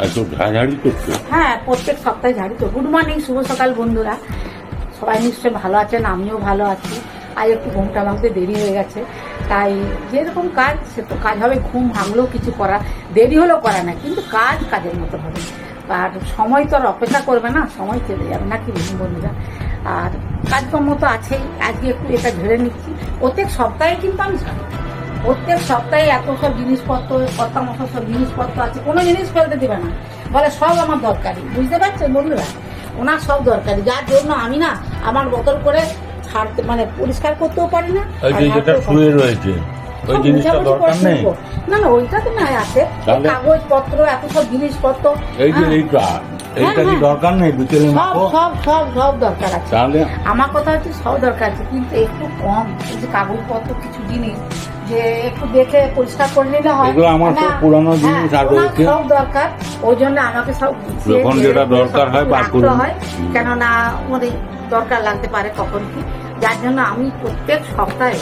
আর তো ঝাড়াঝাড়ি হ্যাঁ প্রত্যেক সপ্তাহে ঝাড়ি তো গুড মর্নিং শুভ সকাল বন্ধুরা। সবাই নিশ্চয়ই ভালো আছেন, আমিও ভালো আছি। আজ একটু ঘুমটা ভাঙতে দেরি হয়ে গেছে। তাই যেরকম কাজ, সে তো কাজ হবে, ঘুম ভাঙলেও কিছু করা, দেরি হলেও করা না, কিন্তু কাজ কাজের মতো হবে। আর সময় তো আর অপেক্ষা করবে না, সময় চলে যাবে না কি বন্ধুরা? আর কাজকর্ম তো আছেই, আজকে একটু এটা ঝেড়ে নিচ্ছি। প্রত্যেক সপ্তাহে কিন্তু আমি প্রত্যেক সপ্তাহে এত সব জিনিসপত্র কর্তা মশা সব জিনিসপত্র আছে কোনো জিনিস ফেলতে দেবে না। বলে সব আমার দরকারি। বুঝতে পারছেন বন্ধুরা? ওনার সব দরকারি। যার জন্য আমি না আমার বোতল করে ছাড়তে মানে পরিষ্কার করতেও পারি না ওই যে আর যেটা ঝাড়তেও শুয়ে রয়েছে ওই জিনিসটা দরকার নেই। না না ওইটা তো নাই আছে? কাগজপত্র এত সব জিনিসপত্র এই যে হ্যাঁ, এইটা এইটা কি হ্যাঁ। দরকার নেই? বিকেলে সব সব সব সব দরকার আছে। তাহলে আমার কথা হচ্ছে সব দরকার আছে কিন্তু একটু কম। কাগজপত্র কিছু জিনিস যে একটু দেখে পরিষ্কার করে নিলে হয় এগুলো আমার সব না, পুরানো হ্যাঁ, জিনিস আর রয়েছে। সব দরকার ওই জন্য আমাকে সব যখন যেটা দরকার হয় বার করুন। হয়। কেননা আমাদের দরকার লাগতে পারে কখন কি যার জন্য আমি প্রত্যেক সপ্তাহে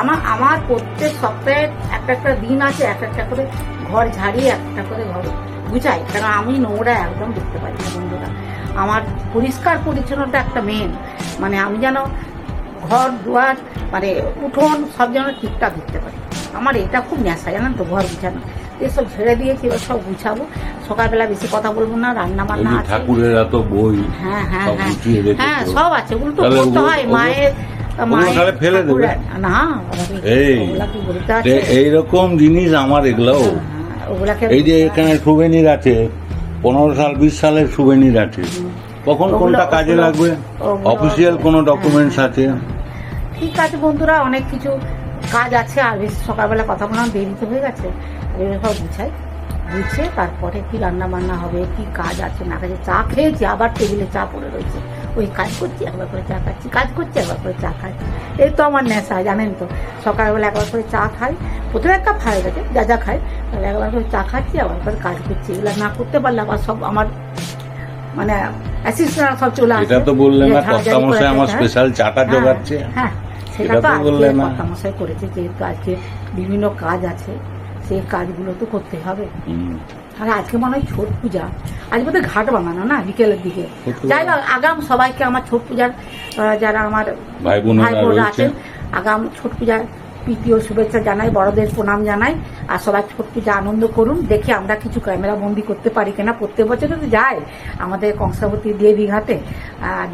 আমার আমার প্রত্যেক সপ্তাহে একটা একটা দিন আছে এক একটা করে ঘর ঝাড়িয়ে একটা করে ঘর গুছাই কারণ আমি নোংরা একদম দেখতে পারি না বন্ধুরা আমার পরিষ্কার পরিচ্ছন্নতা একটা মেন মানে আমি যেন ঘর দুয়ার মানে উঠোন সব যেন ঠিকঠাক দেখতে পারি। আমার এটা খুব নেশা জানেন তো ঘর গুছানো। এসব ঝেড়ে দিয়েছি এবার সব গুছাবো? সকালবেলা বেশি কথা বলব না রান্না বান্না আছে। ঠাকুরের এত বই হ্যাঁ হ্যাঁ হ্যাঁ। হ্যাঁ সব আছে ওগুলো তো তাহলে করতে হয় মায়ের ফেলে দেবে? না এইরকম জিনিস আমার এগুলো। হ্যাঁ, এই যে এখানে সুভেনির আছে পনেরো সাল বিশ সালের সুভেনির আছে। কখন কোনটা কাজে লাগবে? অফিসিয়াল কোনো ডকুমেন্টস আছে? ঠিক আছে বন্ধুরা অনেক কিছু কাজ আছে আর বেশি সকালবেলা কথা বললাম দেরি তো হয়ে গেছে। এগুলো সব গুছাই গুছিয়ে তারপরে কি রান্না বান্না হবে কি কাজ আছে না কাজে চা খেয়েছি আবার টেবিলে চা পড়ে রয়েছে। ওই কাজ করছি একবার করে চা খাচ্ছি কাজ করছি একবার করে চা খাই। এই তো আমার নেশা জানেন তো। সকালবেলা একবার করে চা খাই। প্রথমে এক কাপ খাই গেছে যা যা খাই তাহলে একবার করে চা খাচ্ছি আবার করে কাজ করছি। এগুলো না করতে পারলে আবার সব আমার মানে অ্যাসিস্ট্যান্ট সব চলে আসে। এটা তো বললে যে না ঝাড়াঝাড়ি কর্তামশাই করে আমার স্পেশাল চাটা হ্যাঁ, জোগাচ্ছে। হ্যাঁ। সেটা তো আজকে না। করেছে যেহেতু আজকে বিভিন্ন কাজ আছে সেই কাজগুলো তো করতে হবে। আর আজকে মনে হয় ছট পূজা। আজ বোধহয় ঘাট বানানো না বিকেলের দিকে? যাই হোক আগাম সবাইকে আমার ছট পূজার যারা আমার ভাই বোনেরা বোনরা আছেন আগাম ছট পূজার প্রীতি শুভেচ্ছা জানাই বড়দের প্রণাম জানাই আর সবাই ছোট পূজা আনন্দ করুন। দেখে আমরা কিছু ক্যামেরা বন্দি করতে পারি কিনা। প্রত্যেক বছর তো যায় আমাদের কংসাবতী দেবী ঘাটে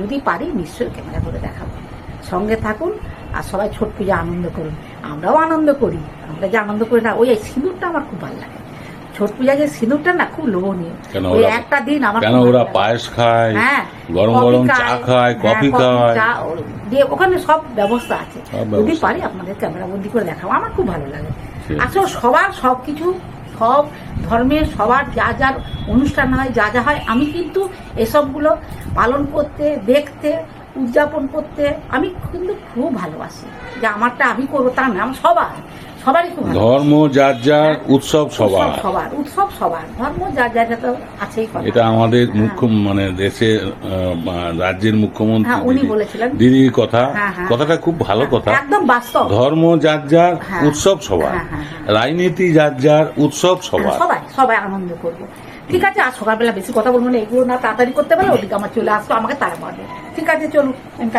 যদি পারি নিশ্চয়ই ক্যামেরা করে দেখাবো। সঙ্গে থাকুন আর সবাই ছট পূজা আনন্দ করুন। আমরাও আনন্দ করি। আমরা যে আনন্দ করি না ওই সিঁদুরটা আমার খুব ভালো লাগে। ছট পূজা যে সিঁদুরটা না খুব লোভনীয়। ওই একটা দিন আমার কেন ওরা পায়েস খায় হ্যাঁ গরম গরম চা খায়, হ্যাঁ, কফি খায়। দিয়ে ওখানে সব ব্যবস্থা আছে। যদি পারি আপনাদের ক্যামেরা বন্দি করে দেখাবো আমার খুব ভালো লাগে। আসলে সবার সব কিছু সব ধর্মের সবার যা যার অনুষ্ঠান হয় যা যা হয় আমি কিন্তু এসবগুলো পালন করতে দেখতে উদযাপন করতে আমি কিন্তু খুব ভালোবাসি। যে আমারটা আমি করব তা না আমার সবার সবারই খুব ধর্ম যার যার উৎসব সবার। সবার উৎসব সবার ধর্ম যার যার যা তো আছেই এটা আমাদের মুখ্য মানে দেশের রাজ্যের মুখ্যমন্ত্রী হ্যাঁ, উনি বলেছিলেন। দিদির কথা। হ্যাঁ, হ্যাঁ। কথাটা খুব ভালো কথা। একদম বাস্তব। ধর্ম যার যার হ্যাঁ। উৎসব সবার। হ্যাঁ, হ্যাঁ, হ্যাঁ। রাজনীতি যার যার উৎসব সবার। সবাই সবাই আনন্দ করব। ঠিক আছে, আর সকালবেলা বেশি কথা বলব না, এগুলো না তাড়াতাড়ি করতে পারলে ওদিকে আমার চলে আসতো আমাকে তারা মারবে। ঠিক আছে চলুন আমি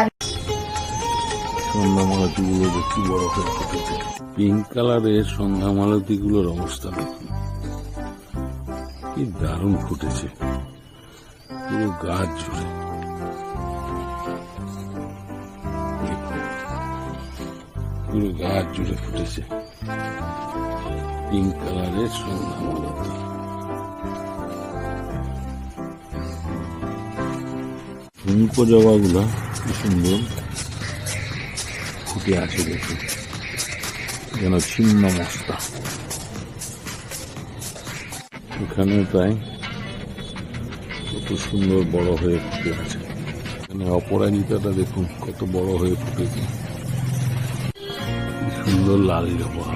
সন্ধ্যামালতিগুলো দেখি বড় ফুটেছে পিঙ্ক কালারের সন্ধ্যামালতিগুলোর অবস্থা দেখুন। কি দারুণ ফুটেছে। পুরো গাছ জুড়ে। পুরো গাছ জুড়ে ফুটেছে। পিঙ্ক কালারের সন্ধ্যামালতি। ফুলকো জবাগুলো কি সুন্দর। ফুটে আছে দেখে যেন ছিন্ন মস্তা। এখানে তাই কত সুন্দর বড় হয়ে ফুটে আছে। এখানে অপরাজিতাটা দেখুন, কত বড় হয়ে ফুটেছে। সুন্দর লাল জবা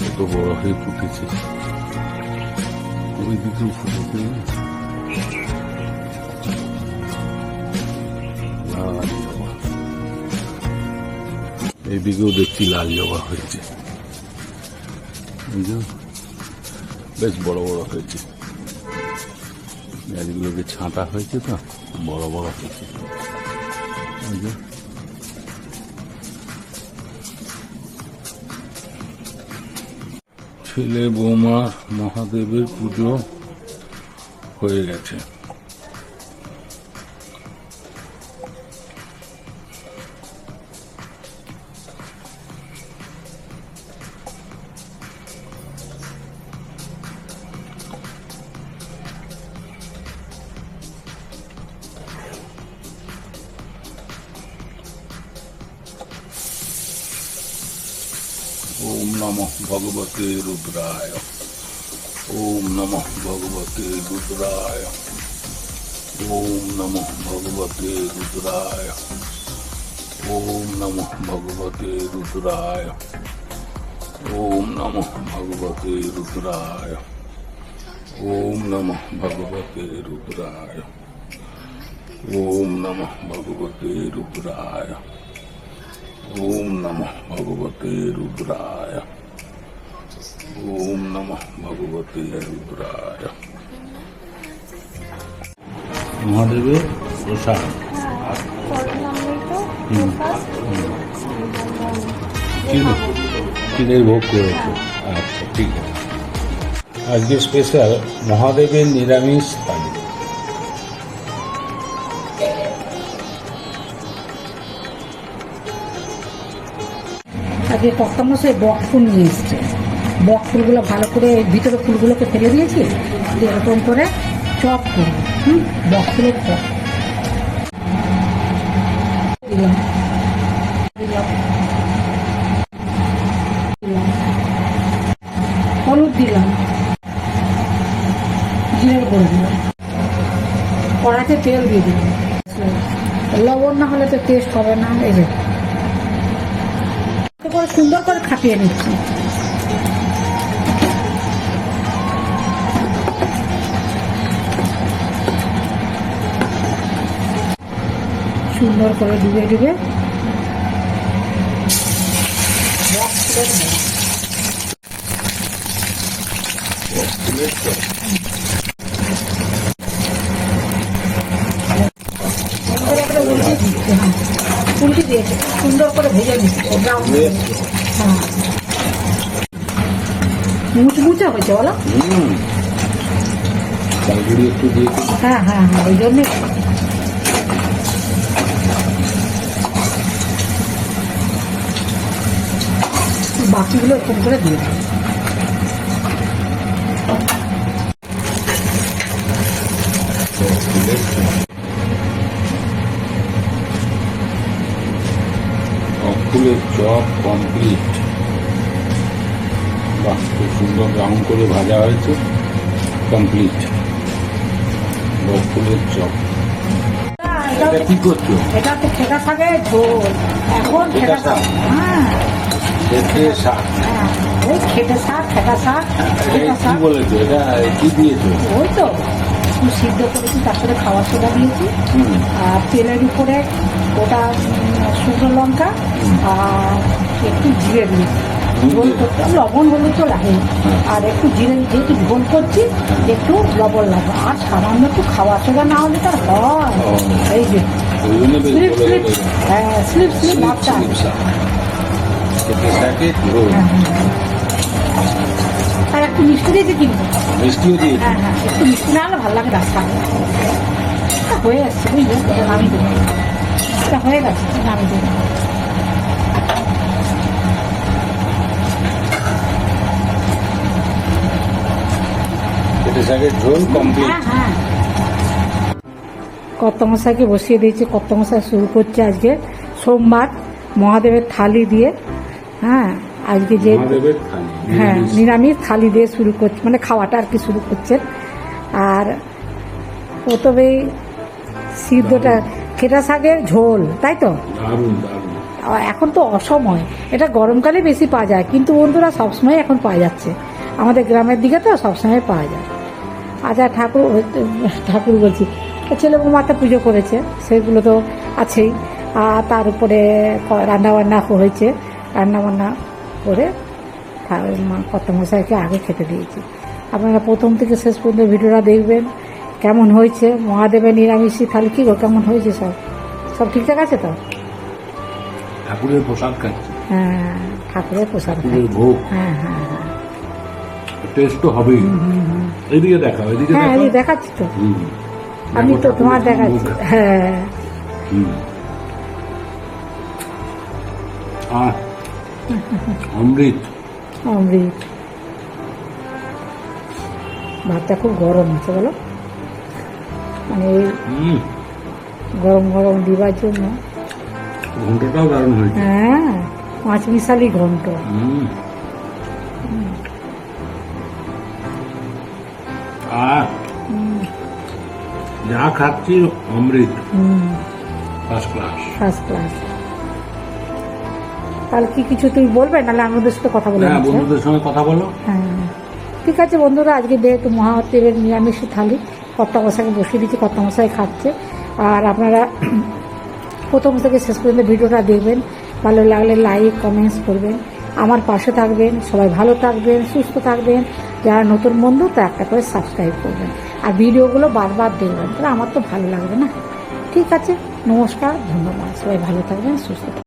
কত বড় হয়ে ফুটেছে। ওই দিকেও ফুটেছে। লাল জবা এইদিকেও দেখছি লাল জবা হয়েছে। বেশ বড় বড় হয়েছে। গাছগুলোকে ছাঁটা হয়েছে তো, বড় বড় হয়েছে। ছেলে বৌমার মহাদেবের পুজো হয়ে গেছে। ওম নমঃ ভগবতে রুদ্রায়। ওম নমঃ ভগবতে রুদ্রায়। ওম নমঃ ভগবতে রুদ্রায়। ওম নমঃ ভগবতে রুদ্রায়। ওম নমঃ ভগবতে রুদ্রায়। ওম নমঃ ভগবতে রুদ্রায়। ওম নমঃ ভগবতে রুদ্রায়। ওম নমঃ ভগবতে রুদ্রায় ওম নমঃ ভগবতে রুদ্রায় মহাদেবের প্রসাদ। চিনের ভোগ করেছে? আচ্ছা ঠিক আছে। আজকে স্পেশাল মহাদেবের নিরামিষ আজকে কর্তামশাই বক ফুল নিয়ে এসছে। বক ফুলগুলো ভালো করে ভিতরে ফুলগুলোকে ফেলে দিয়েছি, দিয়ে এরকম করে চপ করব, হুম? বক ফুলের চপ। দিলাম। হলুদ দিলাম। জিরের গুঁড়ো দিলাম। কড়াতে তেল দিয়ে দিলাম। লবণ না হলে তো টেস্ট হবে না, এই যে। করে সুন্দর করে খাটিয়ে নিচ্ছি। সুন্দর করে ডুবে ডুবে উল্টে দিয়েছে সুন্দর করে ভেজে হ্যাঁ মুচমুচে হয়েছে বলো। হ্যাঁ হ্যাঁ হ্যাঁ ওই জন্যে বাকিগুলো এরকম করে দিয়ে দিই ফুলের চপ কমপ্লিট বাহ খুব সুন্দর রাউন্ড করে ভাজা হয়েছে। কমপ্লিট ফুলের চপ এটা কি করছ? এটা তো খেটা থাকে ঝোল এখন খেটা শাক? হ্যাঁ। শাক। হ্যাঁ ওই খেটে শাক খেটা শাক এটা খেটা কি শাক। বলেছ? এটা কি দিয়েছ? ওই তো। একটু সিদ্ধ করেছি তারপরে খাওয়ার সোডা দিয়েছি। আর তেলের উপরে ওটা শুকনো লঙ্কা আর একটু জিরে দিয়েছি। ঝোল করতে লবণ হলুদ তো লাগে আর একটু জিরে যেহেতু ঝোল করছি একটু লবণ লাগবে। আর সামান্য একটু খাওয়া সোডা না হলে তার হয়। এই যে। Slip slip. হ্যাঁ স্লিপ স্লিপ ভাবটা স্লিপ শাক খেতে শাকে ঝোল হ্যাঁ হ্যাঁ আর একটু মিষ্টি দিয়েছি কিন্তু মিষ্টিও দিয়েছ হ্যাঁ হ্যাঁ একটু মিষ্টি না হলে ভালো লাগে রাস্তা হয়ে যাচ্ছে বুঝলে? এটা দেবো এটা হয়ে গেছে নামিয়ে দেবো হ্যাঁ হ্যাঁ। বসিয়ে দিয়েছি কর্তমশাই শুরু করছে আজকে। সোমবার মহাদেবের থালি দিয়ে হ্যাঁ আজকে যে হ্যাঁ নিরামিষ। থালি দিয়ে শুরু করছে মানে খাওয়াটা আর কি শুরু করছেন আর প্রথমেই সিদ্ধটা খেটা শাকের ঝোল তাই তো? এখন তো অসময় এটা গরমকালে বেশি পাওয়া যায় কিন্তু বন্ধুরা সবসময় এখন পাওয়া যাচ্ছে। আমাদের গ্রামের দিকে তো সবসময় পাওয়া যায়। আচ্ছা ঠাকুর ঠাকুর বলছি ছেলে মাতা পুজো করেছে সেগুলো তো আছেই। আর তার উপরে রান্নাবান্না হয়েছে রান্নাবান্না করে কত মশাইকে আগে খেতে দিয়েছি। আপনারা প্রথম থেকে শেষ পর্যন্ত ভিডিওটা দেখবেন কেমন হয়েছে মহাদেবের নিরামিষি তাহলে কি গো কেমন হয়েছে সব? সব ঠিকঠাক আছে তো? ঠাকুরের প্রসাদ খাচ্ছি হ্যাঁ ঠাকুরের প্রসাদ ভোগ। হ্যাঁ হ্যাঁ হ্যাঁ। টেস্ট তো হবেই। এদিকে দেখাও এদিকে হ্যাঁ এই দেখাচ্ছি তো। আমি তো তোমার দেখাচ্ছি। হ্যাঁ। আহ, অমৃত। অমৃত। ভাতটা খুব গরম আছে বলো। মানে গরম গরম দিবার জন্য। ঘন্টটাও দারুণ হয়েছে। হ্যাঁ পাঁচ মিশালি ঘন্ট। হুম। যা খাচ্ছি অমৃত। হুম। ফার্স্ট ক্লাস ফার্স্ট ক্লাস তাহলে কি কিছু তুমি বলবে? নাহলে আমি ওদের সাথে কথা বলে হ্যাঁ? বন্ধুদের সঙ্গে কথা বলো। হ্যাঁ। ঠিক আছে বন্ধুরা আজকে যেহেতু মহাদেবের নিরামিষ থালি কর্তা মশাইকে বসিয়ে দিচ্ছি কর্তা মশাই খাচ্ছে। আর আপনারা প্রথম থেকে শেষ পর্যন্ত ভিডিওটা দেখবেন ভালো লাগলে লাইক কমেন্টস করবেন। আমার পাশে থাকবেন সবাই ভালো থাকবেন সুস্থ থাকবেন। যারা নতুন বন্ধু তা একটা করে সাবস্ক্রাইব করবেন। আর ভিডিওগুলো বারবার দেখবেন তাহলে আমার তো ভালো লাগবে না। ঠিক আছে নমস্কার ধন্যবাদ। সবাই ভালো থাকবেন সুস্থ থাকবেন।